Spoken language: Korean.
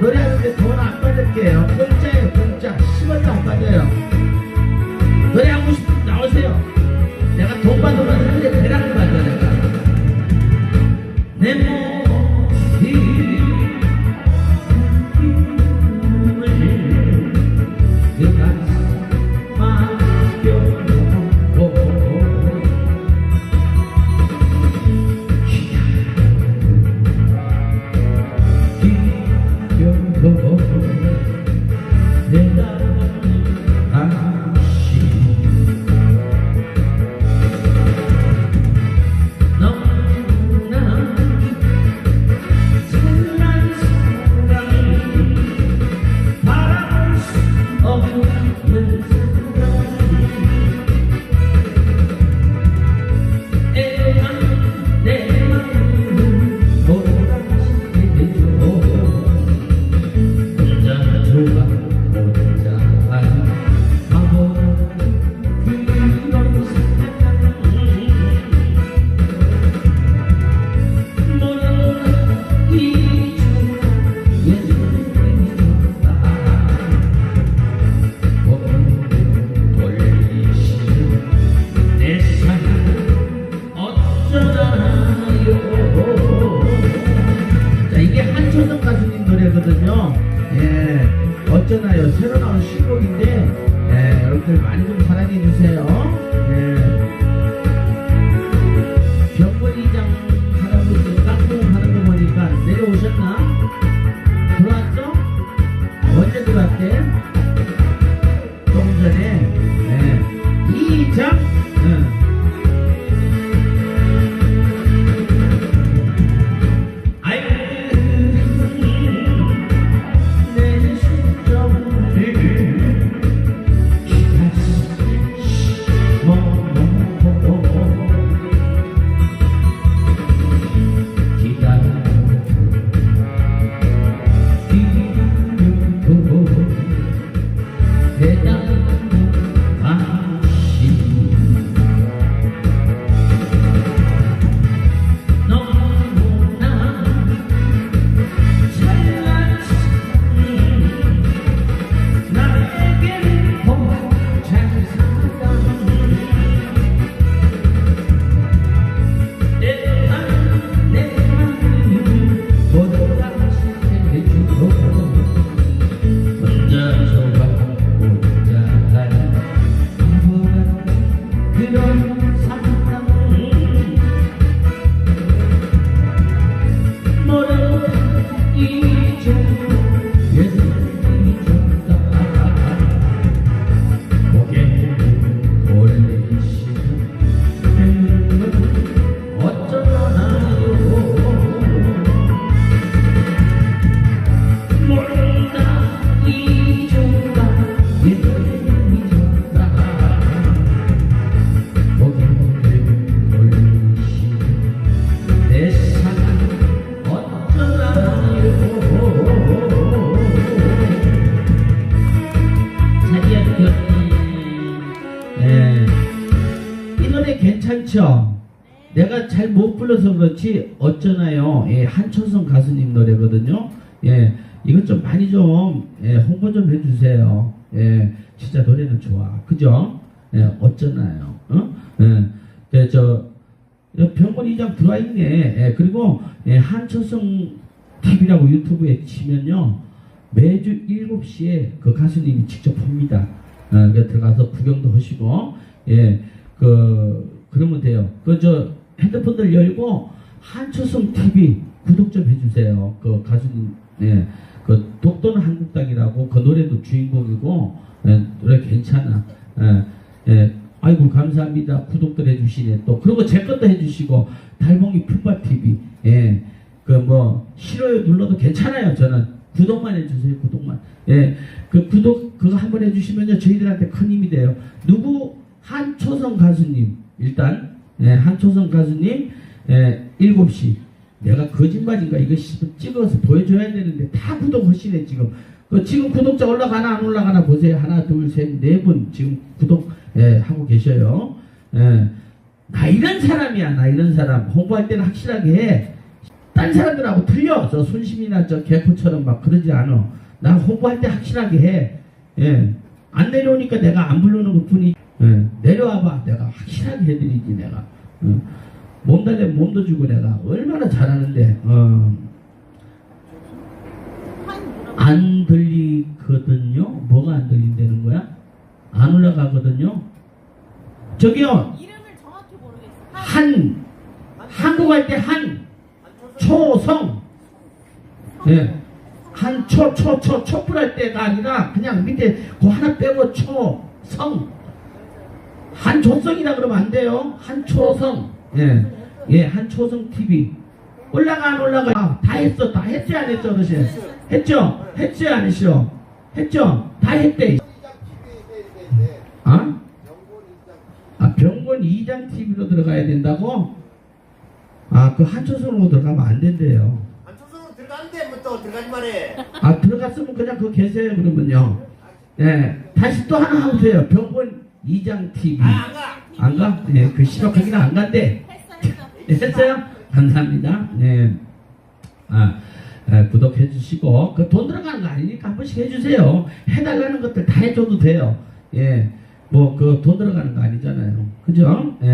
노래하는데 돈안 빠질게요 공짜예요, 공짜. 10원도 안 받아요. 노래하고 싶으면 나오세요. 예, 어쩌나요? 새로 나온 신곡인데, 예, 여러분들 많이 좀 사랑해주세요. 예. 병거리장 할아버지 깎고 가는 거 보니까 내려오셨나? 들어왔죠? 언제 들어왔대? 조금 전에, 예. 이장, 괜찮죠? 내가 잘 못 불러서 그렇지 어쩌나요? 예, 한초성 가수님 노래거든요. 예, 이것 좀 많이 좀 예, 홍보 좀 해주세요. 예, 진짜 노래는 좋아, 그죠? 예, 어쩌나요? 어? 예, 네, 저 병원 이장 들어와 있네. 예, 그리고 예, 한초성 TV라고 유튜브에 치면요 매주 7시에 그 가수님이 직접 봅니다. 어, 그 들어가서 구경도 하시고 예, 그 그러면 돼요. 그 저 핸드폰들 열고 한초성 TV 구독 좀 해주세요. 그 가수님 예, 그 독도는 한국당이라고 그 노래도 주인공이고 예, 노래 괜찮아. 예, 예. 아이고 감사합니다. 구독들 해주시네 또 그리고 제 것도 해주시고 달봉이 풋바 TV 예. 그 뭐 싫어요 눌러도 괜찮아요. 저는 구독만 해주세요. 구독만. 예. 그 구독 그거 한번 해주시면요 저희들한테 큰 힘이 돼요. 누구 한초성 가수님 일단 예, 한초성 가수님 예, 7시 내가 거짓말인가 이거 씨- 찍어서 보여줘야 되는데 다 구독하시네 지금. 그 지금 구독자 올라가나 안 올라가나 보세요. 하나 둘 셋 네 분 지금 구독 예, 하고 계셔요. 예. 나 이런 사람이야 나 이런 사람 홍보할 때는 확실하게 해. 딴 사람들하고 틀려. 저 순심이나 저 개코처럼 막 그러지 않아. 나 홍보할 때 확실하게 해. 예. 안 내려오니까 내가 안 부르는 것 뿐이. 예. 내려와봐. 내가 확실하게 해드리지, 내가. 어. 몸 달래면 몸도 주고 내가 얼마나 잘하는데, 어. 안 들리거든요? 뭐가 안 들린다는 거야? 안 올라가거든요? 저기요, 이름을 정확히 모르겠어. 한, 한국 할 때 한, 초성. 예. 한초, 초, 초, 촛불 할 때가 아니라 그냥 밑에 그 하나 빼고 초, 성. 한 조성이라 그러면 안 돼요. 한 초성. 예. 예, 한 초성 TV. 올라가, 안 올라가. 아, 다 했어. 다 했지, 안 했죠, 어르신? 했죠? 했지, 안 했죠? 했죠? 다 했대. 아? 아, 병원 2장 TV로 들어가야 된다고? 아, 그 한초성으로 들어가면 안 된대요. 안초성으로 들어가는데 뭐또 들어가지 말해. 아 들어갔으면 그냥 그 계세요 그러면요. 예 다시 또 하나 하세요. 병원 2장 TV 아안 가. 안 가? 예, 그 시각 거기는 안 간대. 예, 했어요? 감사합니다. 네. 아 예, 구독해 주시고 그 돈 들어가는 거 아니니까 한 번씩 해주세요. 해달라는 것들 다 해줘도 돼요. 예, 뭐 그 돈 들어가는 거 아니잖아요. 그죠? 예.